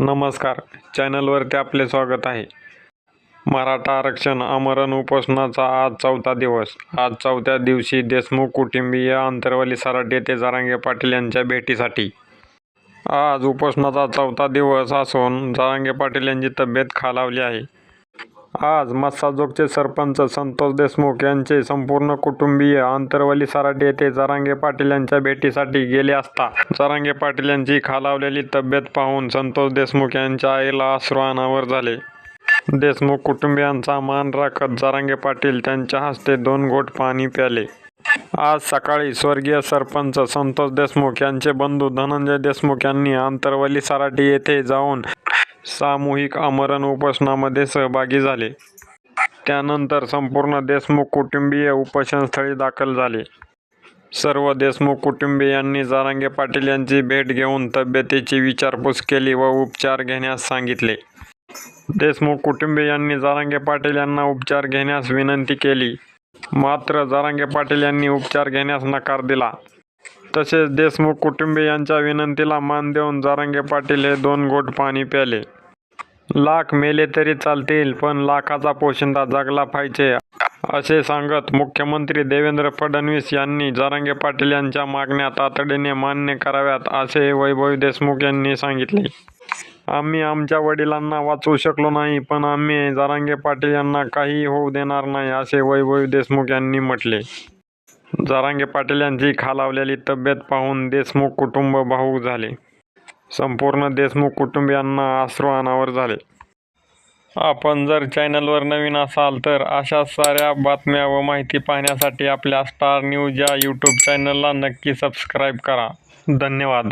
नमस्कार. चॅनलवरती आपले स्वागत आहे. मराठा आरक्षण आमरण उपोषणाचा आज चौथा दिवस. आज चौथ्या दिवशी देशमुख कुटुंबीय अंतरवली सराट येथे जारांगे पाटील यांच्या भेटीसाठी. आज उपोषणाचा चौथा दिवस असून जारांगे पाटील यांची तब्येत खालावली आहे. आज मस्साजोगचे सरपंच संतोष देशमुख यांचे संपूर्ण कुटुंबीय अंतरवली सराटे येथे जरांगे पाटील यांच्या भेटीसाठी गेले असता जरांगे पाटील यांची खालावलेली तब्येत पाहून संतोष देशमुख यांच्या आईला अश्रू अनावर झाले. देशमुख कुटुंबियांचा मान राखत जरांगे पाटील त्यांच्या हस्ते दोन घोट पाणी प्याले. आज सकाळी स्वर्गीय सरपंच संतोष देशमुख यांचे बंधू धनंजय देशमुख यांनी आंतरवली सराटी येथे जाऊन सामूहिक आमरण उपोषणामध्ये सहभागी झाले. त्यानंतर संपूर्ण देशमुख कुटुंबीय उपोषणस्थळी दाखल झाले. सर्व देशमुख कुटुंबियांनी जारांगे पाटील यांची भेट घेऊन तब्येतीची विचारपूस केली व उपचार घेण्यास सांगितले. देशमुख कुटुंबियांनी जारांगे पाटील यांना उपचार घेण्यास विनंती केली. मात्र जारांगे पाटील यांनी उपचार घेण्यास नकार दिला. तसेच देशमुख कुटुंबियांच्या विनंतीला मान देऊन जारांगे पाटील हे दोन गोट पाणी प्याले. लाख मेले तरी चालतील पण लाखाचा पोशिंदा जगला पाहिजे असे सांगत मुख्यमंत्री देवेंद्र फडणवीस यांनी जारांगे पाटील यांच्या मागण्या तातडीने मान्य कराव्यात असे वैभव देशमुख यांनी सांगितले. आम्ही आमच्या वडिलांना वाचवू शकलो नाही पण आम्ही जारांगे पाटील यांना काही होऊ देणार नाही असे वैभव देशमुख यांनी म्हटले. जारांगे पाटील यांची खालावलेली तब्येत पाहून देशमुख कुटुंब भाऊक झाले. संपूर्ण देशमुख कुटुंबियांना अश्रू अनावर झाले. आपण जर चॅनलवर नवीन असाल तर अशा साऱ्या बातम्या व माहिती पाहण्यासाठी आपल्या स्टार न्यूज या यूट्यूब चॅनलला नक्की सबस्क्राईब करा. धन्यवाद.